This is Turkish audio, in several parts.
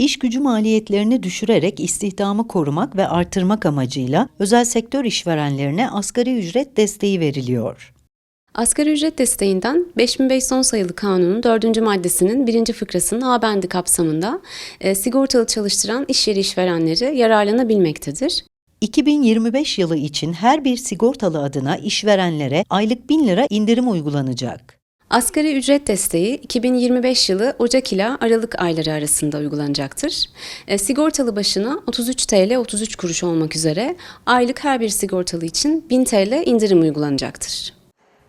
İş gücü maliyetlerini düşürerek istihdamı korumak ve artırmak amacıyla özel sektör işverenlerine asgari ücret desteği veriliyor. Asgari ücret desteğinden 5510 sayılı kanunun 4. maddesinin 1. fıkrasının A bendi kapsamında e, sigortalı çalıştıran iş yeri işverenleri yararlanabilmektedir. 2025 yılı için her bir sigortalı adına işverenlere aylık 1000 lira indirim uygulanacak. Asgari ücret desteği 2025 yılı Ocak ile Aralık ayları arasında uygulanacaktır. E, sigortalı başına 33 TL 33 kuruş olmak üzere aylık her bir sigortalı için 1000 TL indirim uygulanacaktır.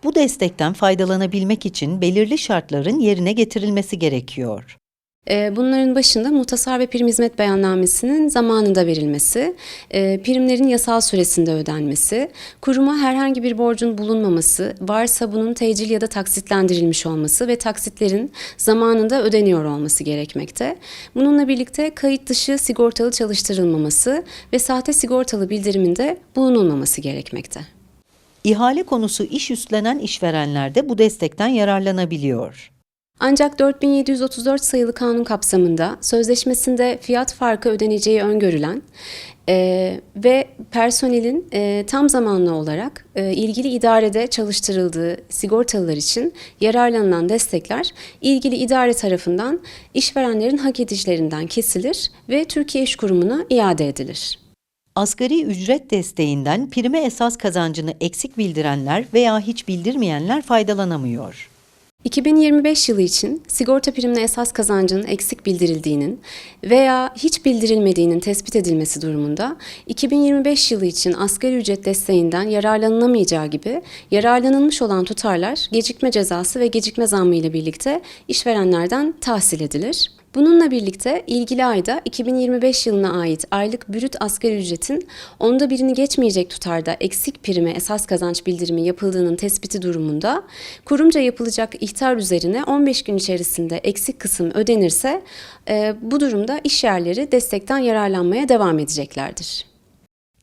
Bu destekten faydalanabilmek için belirli şartların yerine getirilmesi gerekiyor. E, Bunların başında muhtasar ve prim hizmet beyannamesinin zamanında verilmesi, e, primlerin yasal süresinde ödenmesi, kuruma herhangi bir borcun bulunmaması, varsa bunun tecil ya da taksitlendirilmiş olması ve taksitlerin zamanında ödeniyor olması gerekmekte. Bununla birlikte kayıt dışı sigortalı çalıştırılmaması ve sahte sigortalı bildiriminde bulunulmaması gerekmekte. İhale konusu iş üstlenen işverenler de bu destekten yararlanabiliyor. Ancak 4734 sayılı kanun kapsamında sözleşmesinde fiyat farkı ödeneceği öngörülen e, ve personelin e, tam zamanlı olarak e, ilgili idarede çalıştırıldığı sigortalılar için yararlanılan destekler ilgili idare tarafından işverenlerin hak edişlerinden kesilir ve Türkiye İş Kurumu'na iade edilir. Asgari ücret desteğinden prime esas kazancını eksik bildirenler veya hiç bildirmeyenler faydalanamıyor. 2025 yılı için sigorta primine esas kazancının eksik bildirildiğinin veya hiç bildirilmediğinin tespit edilmesi durumunda 2025 yılı için asgari ücret desteğinden yararlanılamayacağı gibi yararlanılmış olan tutarlar gecikme cezası ve gecikme zammı ile birlikte işverenlerden tahsil edilir. Bununla birlikte ilgili ayda 2025 yılına ait aylık brüt asgari ücretin onda birini geçmeyecek tutarda eksik prime esas kazanç bildirimi yapıldığının tespiti durumunda kurumca yapılacak ihtar üzerine 15 gün içerisinde eksik kısım ödenirse e, bu durumda iş yerleri destekten yararlanmaya devam edeceklerdir.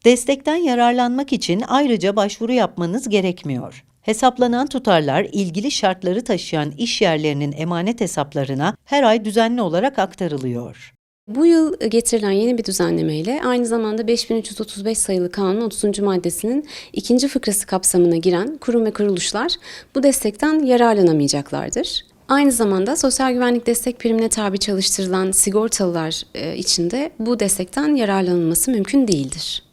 Destekten yararlanmak için ayrıca başvuru yapmanız gerekmiyor. Hesaplanan tutarlar ilgili şartları taşıyan iş yerlerinin emanet hesaplarına her ay düzenli olarak aktarılıyor. Bu yıl getirilen yeni bir düzenlemeyle aynı zamanda 5335 sayılı kanun 30. maddesinin ikinci fıkrası kapsamına giren kurum ve kuruluşlar bu destekten yararlanamayacaklardır. Aynı zamanda sosyal güvenlik destek primine tabi çalıştırılan sigortalılar e, için de bu destekten yararlanılması mümkün değildir.